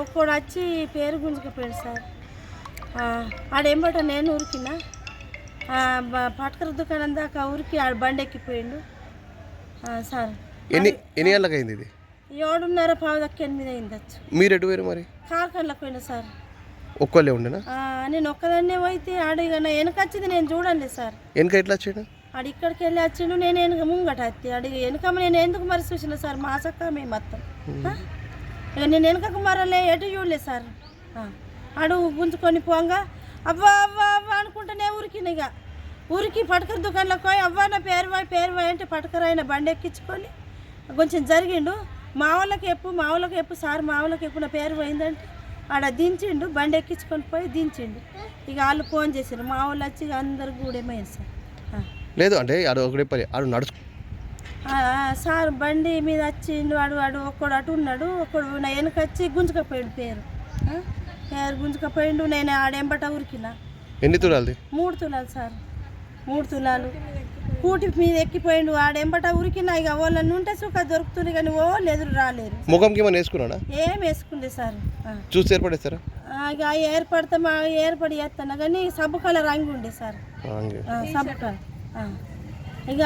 ఒక్కడు వచ్చి పేరు గుంజుకుపోయాడు సార్. ఆ, ఆడేంబట నేను ఉరికినా పటకర దుకాణం దాకా ఉరికి ఆడ బండి ఎక్కిపోయిండు. సార్. ఎన్ని ఎన్ని గంటలకు అయింది ఇది? ఏడున్నర పావు దక్క ఎనిమిది అయిందచ్చు. మీరు ఎటు పోయారు మరి? కార్ఖానలకు పోయినా సార్. ఒక్కళ్ళే ఉండేనా? నేను ఒక్కదాన్నే పోయితే ఆడిగా నా వెనకొచ్చింది నేను చూడండి సార్. వెనక ఎట్లా వచ్చాడు? ఆడు ఇక్కడికి వెళ్ళి వచ్చిండు నేను వెనుక ముంగట అత్తి అడిగి వెనుకమ్మ నేను ఎందుకు మరి చూసిన సార్? మా సక్క మేము మొత్తం? ఇక నేను వెనుకకు మరలే ఎటు చూడలే సార్. అడుగు గుంజుకొని పోంగా అవ్వా అవ్వా అవ్వా అనుకుంటేనే ఉరికిన ఇక. ఉరికి పటకర దుకాణంలోకి పోయి అవ్వా నా పేరు పోయి పేరు పోయి అంటే పటకర ఆయన బండి ఎక్కించుకొని కొంచెం జరిగిండు. మా వాళ్ళకి ఎప్పు మా వాళ్ళకి ఎప్పు సార్ మా వాళ్ళకి ఎప్పు నా పేరు పోయిందంటే ఆడ దించిండు బండి ఎక్కించుకొని పోయి దించిండు. ఇక వాళ్ళు ఫోన్ చేశారు మా వాళ్ళు వచ్చి ఇక అందరు ఏమైంది సార్. లేదు అంటే ఆడు ఒకటి పని ఆడు నడుచు సార్ బండి మీద వచ్చిండు వాడు వాడు ఒక్కడు అటు ఉన్నాడు ఒక్కడు నా వెనక వచ్చి గుంజుకపోయాడు పేరు? పేరు గుంజుకపోయిండు నేను ఆడెంబట ఉరికిన. ఎన్ని తులాలది? మూడు తులాలు సార్. మూడు తులాలు. కూటి మీద ఎక్కిపోయిండు ఆడెంబట ఉరికిన ఇక వాళ్ళని ఉంటే సుఖ దొరుకుతుంది కానీ ఓ ఎదురు రాలేరు ముఖంకి ఏమైనా వేసుకున్నాడా? ఏం వేసుకుంది సార్. చూసి ఏర్పడేస్తారా? ఇక ఏర్పడితే మా ఏర్పడి చేస్తాను కానీ సబ్బు కలర్ రంగు ఉండే సార్. సబ్బు కలర్. ఇక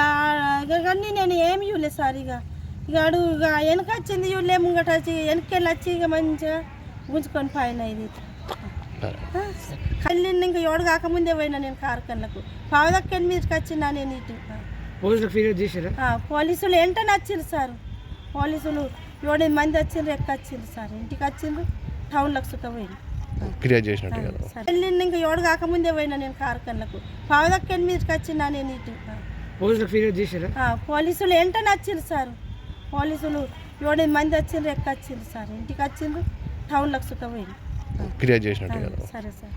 ఇక కానీ నేను ఏమి చూడలేదు సార్ ఇక. ఇక అడు ఇక వెనక వచ్చింది చూడలే ముంగట వచ్చి వెనకెళ్ళి వచ్చి ఇక మంచిగా గుంజుకొని పోయిన ఇది. ఆ, కళ్ళిండి ఇంకా ఏడు కాకముందే పోయినా నేను కార్ఖానలకు. పావుదక్క ఎనిమిదికి వచ్చినా నేను ఇటు. పోలీసులు వెంటనే వచ్చిండ్రు సార్. పోలీసులు ఏడెనిమిది మంది వచ్చిండ్రు ఎక్క వచ్చిండ్రు సార్. ఇంటికి వచ్చిండ్రు టౌన్లకు సుఖపోయింది ఫిర్యాదు చేసినట్టు ఇంకా ఏడు కాకముందే పోయినా నేను కార్ఖానలకు. పావుదక్క ఎనిమిదికి వచ్చినా నేను ఇటు. పోలీసులు వెంటనే వచ్చిండ్రు సార్. పోలీసులు ఏడెనిమిది మంది వచ్చిండ్రు ఎక్క వచ్చిండ్రు సార్. ఇంటికి వచ్చిండ్రు టౌన్లకు సుఖపోయింది ఫిర్యాదు చేసినట్టు సరే సార్.